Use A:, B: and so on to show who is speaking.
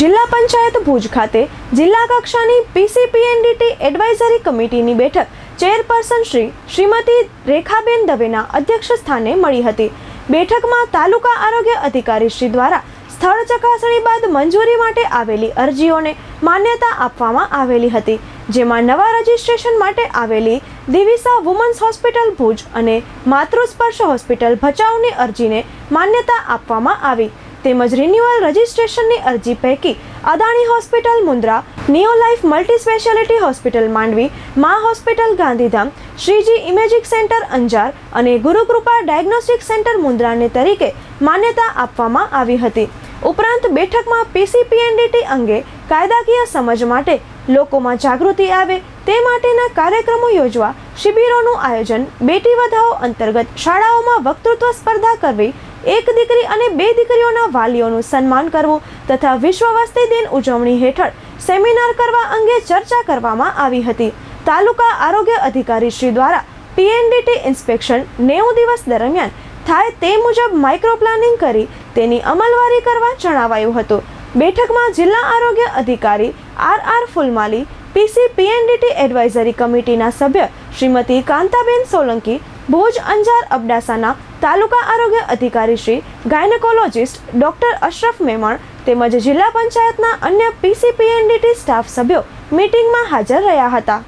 A: જિલ્લા પંચાયત ભુજ ખાતે જિલ્લા કક્ષાની પીસીપીએનડીટી એડવાઇઝરી કમિટીની બેઠક ચેરપર્સન શ્રી શ્રીમતી રેખાબેન દવેના અધ્યક્ષ સ્થાને મળી હતી. બેઠકમાં તાલુકા આરોગ્ય અધિકારી શ્રી દ્વારા સ્થળ ચકાસણી બાદ મંજૂરી માટે આવેલી અરજીઓને માન્યતા આપવામાં આવેલી હતી, જેમાં નવા રજિસ્ટ્રેશન માટે આવેલી દિવિસા વુમન્સ હોસ્પિટલ ભુજ અને માતૃસ્પર્શ હોસ્પિટલ ભચાઉની અરજીને માન્યતા આપવામાં આવી. તેમજ રિન્યુઅલ રજિસ્ટ્રેશનની અરજી પૈકી Adani hospital Mundra neo life multi speciality hospital Mandvi, Maa hospital Gandhidham, Shreeji imaging centre Anjar અને ગુરુકૃપા ડાયગ્નોસ્ટિક સેન્ટર મુન્દ્રાને તરીકે માન્યતા આપવામાં આવી હતી. ઉપરાંત બેઠકમાં પીસીપીએનડીટી અંગે કાયદાકીય સમજ માટે લોકોમાં જાગૃતિ આવે તે માટેના કાર્યક્રમો યોજવા શિબિરોનું આયોજન બેટી વધાઓ અંતર્ગત શાળાઓમાં વક્તૃત્વ સ્પર્ધા કરવી એક દીકરી અને બે દીકરીઓના વાલીઓનું સન્માન કરવું તથા વિશ્વ વસ્તી દિન ઉજવણી હેઠળ સેમિનાર કરવા અંગે ચર્ચા કરવામાં આવી હતી. તાલુકા આરોગ્ય અધિકારી શ્રી દ્વારા પીએનડીટી ઇન્સ્પેક્શન નેવું દિવસ દરમિયાન થાય તે મુજબ માઇક્રો પ્લાનિંગ કરી તેની અમલવારી કરવા જણાવાયું હતું. બેઠકમાં જિલ્લા આરોગ્ય અધિકારી R R Phulmali PC PNDT advisory કમિટીના સભ્ય શ્રીમતી કાંતાબેન સોલંકી ભુજ અંજાર અબડાસાના તાલુકા આરોગ્ય અધિકારી શ્રી ગાયનેકોલોજિસ્ટ ડોક્ટર અશરફ મેમણ તેમજ જિલ્લા પંચાયતના અન્ય પીસીપીએનડીટી સ્ટાફ સભ્યો મીટિંગમાં હાજર રહ્યા હતા.